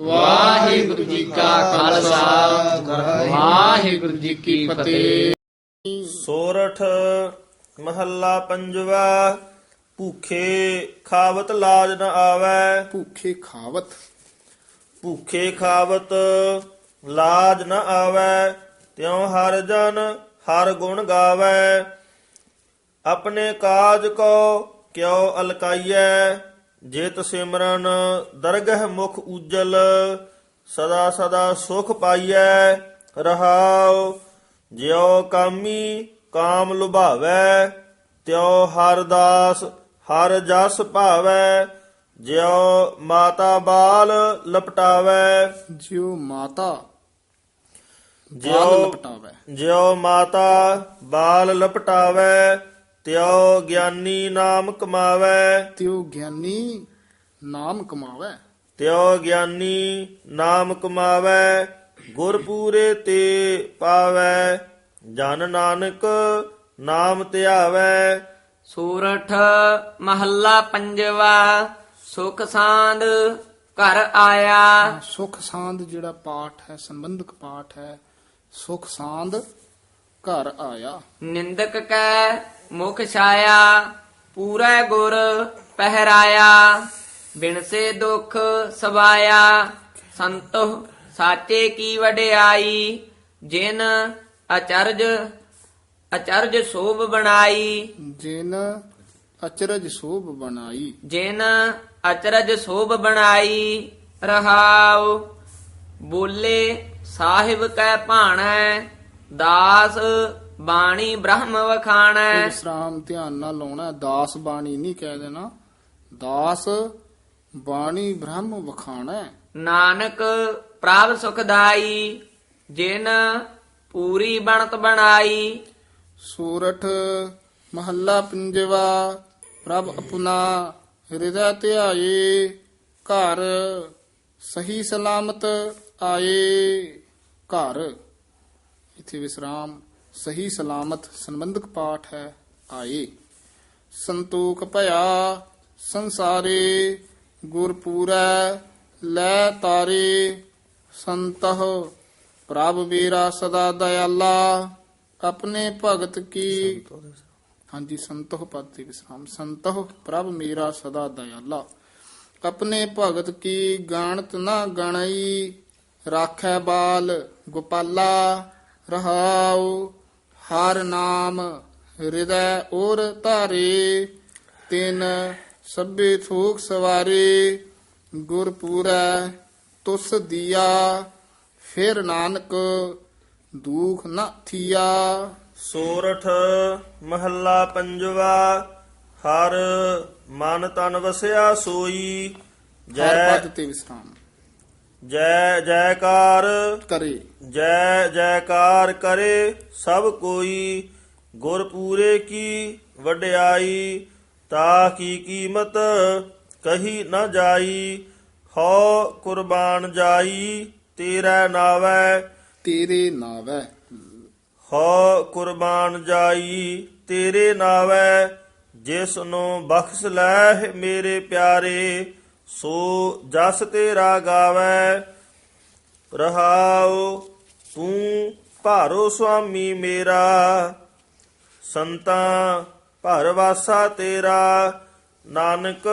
ਵਾਹਿਗੁਰੂ ਜੀ ਕਾ ਖਾਲਸਾ। ਵਾਹਿਗੁਰੂ ਜੀ ਕੀ ਫਤਿਹ। ਸੋਰਠ ਮਹੱਲਾ ਪੰਜਵਾ ਭੂਖੇ ਖਾਵਤ ਲਾਜ ਨ ਆਵੈ। ਭੂਖੇ ਖਾਵਤ। ਭੂਖੇ ਖਾਵਤ ਲਾਜ ਨ ਆਵੈ ਤਿਉ ਹਰ ਜਨ ਹਰ ਗੁਣ ਗਾਵੈ। ਆਪਣੇ ਕਾਜ ਕੋ ਕਿਉ ਅਲਕਾਈਐ। ਜੇਤ ਸਿਮਰਨ ਦਰਗਹ ਮੁਖ ਉਜਲ ਸਦਾ ਸਦਾ ਸੁਖ ਪਾਈਐ ਰਹਾਉ। ਜਿਉ ਕਾਮੀ ਕਾਮ ਲੁਭਾਵੈ ਤਿਉ ਹਰ ਦਾਸ ਹਰ ਜਸ ਭਾਵੈ ਜਿਉ ਮਾਤਾ ਬਾਲ ਲਪਟਾਵੈ। ਜਿਉ ਮਾਤਾ ਜਿਉ ਲਪਟਾਵੇ। ਜਿਉ ਮਾਤਾ ਬਾਲ ਲਪਟਾਵੈ ਤਿਉ ਗਿਆਨੀ ਨਾਮ ਕਮਾਵੈ। ਤਿਉ ਗਿਆਨੀ ਨਾਮ ਕਮਾਵੇ। ਤਿਉ ਗਿਆਨੀ ਨਾਮ ਕਮਾਵੈ ਗੁਰ ਪੂਰੇ ਤੇ ਪਾਵੈ। ਜਨ ਨਾਨਕ ਨਾਮ ਧਿਆਵੈ। ਸੂਰਠ ਮਹੱਲਾ ਪੰਜਵਾ ਸੁਖ ਸਾਂਦ ਘਰ ਆਇਆ। ਸੁਖ ਸਾਂਦ ਜਿਹੜਾ ਪਾਠ ਹੈ ਸੰਬੰਧਕ ਪਾਠ ਹੈ ਸੁਖ ਸਾਂਦ ਘਰ ਆਇਆ। ਨਿੰਦਕ ਕੈ ਮੁਖ ਛਾਇਆ ਪੂਰਾ ਗੁਰ ਪਹਿਰਾਇਆ ਬਿਨ ਸੇ ਦੁਖ ਸਵਾਇਆ। ਸੰਤੋ ਸਾਚੇ ਕੀ ਵਡਿਆਈ ਜਿਨ ਅਚਰਜ ਅਚਰਜ ਸੋਭ ਬਣਾਈ। ਜਿਨ ਅਚਰਜ ਸੋਭ ਬਣਾਈ। ਜਿਨ ਅਚਰਜ ਸੋਭ ਬਣਾਈ ਰਹਾਉ। ਬੋਲੇ ਸਾਹਿਬ ਕੈ ਭਾਣੈ ਦਾਸ ਬਾਣੀ ਬ੍ਰਹਮ ਵਖਾਣੈ। ਵਿਸਰਾਮ ਧਿਆਨ ਨਾਲ ਲਾਉਣਾ ਦਾਸ ਬਾਣੀ ਨਹੀਂ ਕਹਿ ਦੇਣਾ। ਦਾਸ ਬਾਣੀ ਬ੍ਰਹਮ ਵਖਾਣਾ। ਨਾਨਕ ਪ੍ਰਭ ਸੁਖਦਾਈ ਜਿਨ ਪੂਰੀ ਬਣਤ ਬਣਾਈ। ਸੂਰਠ ਮਹੱਲਾ ਪੰਜਵਾ ਪ੍ਰਭ ਆਪਣਾ ਹਿਰਦੈ ਧਿਆਏ ਘਰ ਸਹੀ ਸਲਾਮਤ ਆਏ। ਘਰ ਇਥੇ ਵਿਸਰਾਮ। ਸਹੀ ਸਲਾਮਤ ਸੰਬੰਧਕ ਪਾਠ ਹੈ, ਆਏ। ਸੰਤੋਖ ਭਇਆ ਸੰਸਾਰੇ, ਗੁਰਪੂਰੈ ਲੈ ਤਾਰੇ, ਸੰਤਹ ਪ੍ਰਭ ਵੀਰਾ ਸਦਾ ਦਇਆਲਾ, ਆਪਣੇ ਭਗਤ ਕੀ। ਹਾਂਜੀ ਸੰਤੋਹ ਪਦ ਤੇ ਵਿਸਰਾਮ। ਸੰਤੋਖ ਪ੍ਰਭ ਮੇਰਾ ਸਦਾ ਦਇਆਲਾ, ਆਪਣੇ ਭਗਤ ਕੀ ਗਾਣਤ ਨਾ ਗਣਈ, ਰਾਖੈ ਬਾਲ ਗੋਪਾਲਾ ਰਹਾਉ ਹਰ ਨਾਮ ਹਿਰਦੈ ਔਰ ਧਾਰੇ ਤਿਨ ਸਭੇ ਥੋਕ ਸਵਾਰੇ ਗੁਰਪੂਰੈ ਤੁਸ ਦੀਆ ਫਿਰ ਨਾਨਕ ਦੁਖ ਨਾ ਥੀਆ। ਸੋਰਠ ਮਹੱਲਾ ਪੰਜਵਾ ਹਰ ਮਨ ਤਨ ਵਸਿਆ ਸੋਈ ਜੈ ਪਦ ਤੇ ਵਿਸਰਾਮ। ਜੈ ਜੈਕਾਰ ਕਰੇ। ਜੈ ਜੈਕਾਰ ਕਰੇ ਸਭ ਕੋਈ ਗੁਰ ਪੂਰੇ ਕੀ ਵਡਿਆਈ ਤਾ ਕੀ ਕੀਮਤ ਕਹੀ ਨਾ ਜਾਈ ਹੋ ਕੁਰਬਾਨ ਜਾਈ ਤੇਰਾ ਨਾਵੈ। ਤੇਰੇ ਨਾਵੈ। ਹੋ ਕੁਰਬਾਨ ਜਾਈ ਤੇਰੇ ਨਾਵੈ ਜਿਸ ਨੂੰ ਬਖਸ਼ ਲੈ ਮੇਰੇ ਪਿਆਰੇ। ਸੋ ਜਸ ਤੇਰਾ ਗਾਵੈ ਰਹਾਉ ਤੂੰ ਭਾਰੋ ਸੁਆਮੀ ਮੇਰਾ। ਸੰਤਾਂ ਭਰਵਾਸਾ ਤੇਰਾ ਨਾਨਕ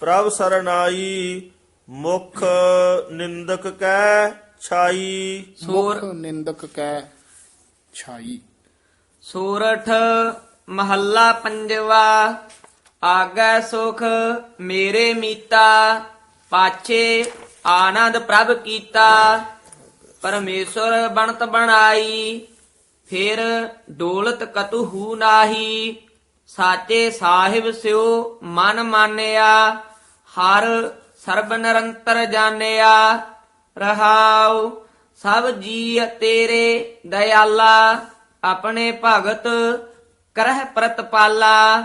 ਪ੍ਰਭ ਸਰਨਾਈ ਮੁਖ ਨਿੰਦਕ ਕੈ ਛਾਈ। ਮੁਖ ਨਿੰਦਕ ਕੈ ਛਾਈ। ਸੂਰਠ ਮਹੱਲਾ ਪੰਜਵਾ। ਆਗੈ ਸੁਖ ਮੇਰੇ ਮੀਤਾ, ਪਾਛੇ ਆਨੰਦ ਪ੍ਰਭ ਕੀਤਾ। ਪਰਮੇਸ਼ਰ ਬਣਤ ਬਣਾਈ, ਫਿਰ ਡੋਲਤ ਕਤੂ ਨਾਹੀ। ਸਾਚੇ ਸਾਹਿਬ ਸਿਓ ਮਨ ਮਾਨਿਆ, ਹਰ ਸਰਬ ਨਿਰੰਤਰ ਜਾਣਿਆ। ਰਹਾਉ, ਸਭ ਜੀ ਤੇਰੇ ਦਇਆਲਾ, ਆਪਣੇ ਭਗਤ ਕਰਹਿ ਪ੍ਰਤਪਾਲਾ।